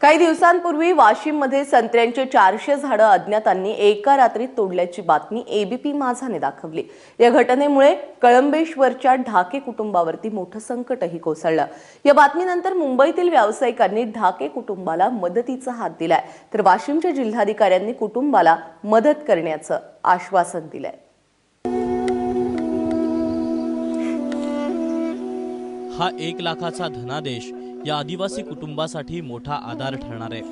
काही दिवसांपूर्वी वाशिममध्ये संत्र्यांचे चारशे झाडं अज्ञातांनी एका रात्रीत तोडल्याची बातमी एबीपी माझाने दाखवली. या घटनेमुळे कळंबेश्वरच्या ढाके कुटुंबावरती मोठं संकटही कोसळलं. या बातमीनंतर मुंबईतील व्यावसायिकांनी ढाके कुटुंबाला मदतीचा हात दिलाय. तर वाशिमच्या जिल्हाधिकाऱ्यांनी कुटुंबाला मदत करण्याचं आश्वासन दिलंय. हा एक लाखाचा धनादेश या आदिवासी कुटुंबासाठी मोठा आधार ठरणार आहे.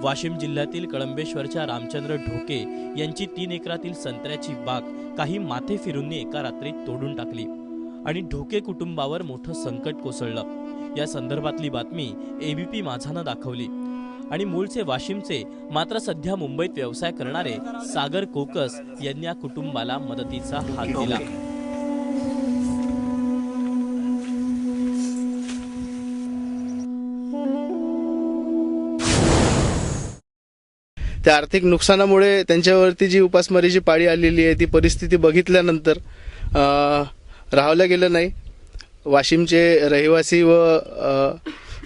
वाशिम जिल्ह्यातील कळंबेश्वरच्या रामचंद्र ढोके यांची तीन एकरातील संत्र्याची बाग काही माथे फिरूंनी एका रात्रीत तोडून टाकली आणि ढोके कुटुंबावर मोठं संकट कोसळलं. या संदर्भातली बातमी एबीपी माझानं दाखवली. आणि मूळचे वाशिमचे मात्र सध्या मुंबईत व्यवसाय करणारे सागर कोकस यांनी या कुटुंबाला मदतीचा हात दिला. त्या आर्थिक नुकसानामुळे त्यांच्यावरती जी उपासमारीची पाळी आलेली आहे ती परिस्थिती बघितल्यानंतर अ, गेलं नाही. वाशिमचे रहिवासी व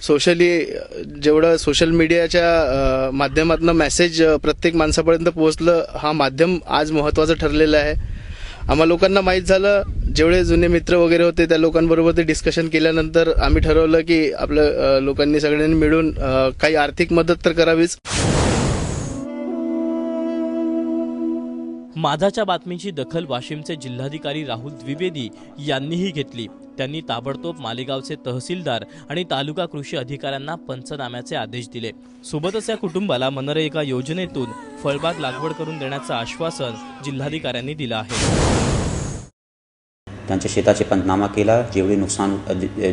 सोशली जेवढं सोशल मीडियाच्या माध्यमातून मेसेज प्रत्येक माणसापर्यंत पोहोचलं हा माध्यम आज महत्त्वाचं ठरलेलं आहे. आम्हा लोकांना माहीत झालं जेवढे जुने मित्र वगैरे होते त्या लोकांबरोबर ते डिस्कशन केल्यानंतर आम्ही ठरवलं की आपलं लोकांनी सगळ्यांनी मिळून काही आर्थिक मदत तर करावीच. माझाच्या बातमीची दखल वाशिमचे जिल्हाधिकारी राहुल द्विवेदी यांनीही घेतली. त्यांनी ताबडतोब मालेगावचे तहसीलदार आणि तालुका कृषी अधिकाऱ्यांना पंचनाम्याचे आदेश दिले. सोबतच या कुटुंबाला मनरेगा योजनेतून फळबाग लागवड करून देण्याचं आश्वासन जिल्हाधिकाऱ्यांनी दिलं आहे. त्यांच्या शेताचे पंचनामा केला. जेवढे नुकसान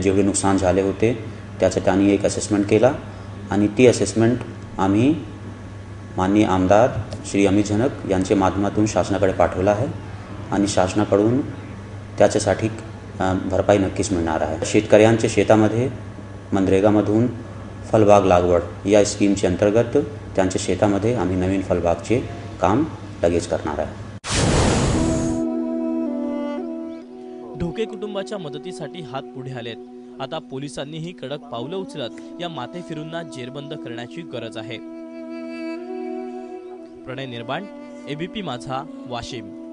जेवढे नुकसान झाले होते त्याचं त्यांनी एक असेसमेंट केला. आणि ती असेसमेंट आम्ही माननीय आमदार श्री अमित झनक यांच्या माध्यमातून शासनाकडे पाठवला आहे आणि शासनाकडून त्याच्यासाठी भरपाई नक्कीच मिळणार आहे. शेतकऱ्यांच्या शेतामध्ये मनरेगामधून फलबाग लागवड या स्कीमच्या अंतर्गत त्यांच्या शेतामध्ये आम्ही नवीन फलबागचे काम लगेच करणार आहे. ढोके कुटुंबाच्या मदतीसाठी हात पुढे आलेत. आता पोलिसांनीही कडक पावलं उचलत या माथे फिरूंना जेरबंद करण्याची गरज आहे. प्रणय निर्माण एबीपी माझा वाशिम.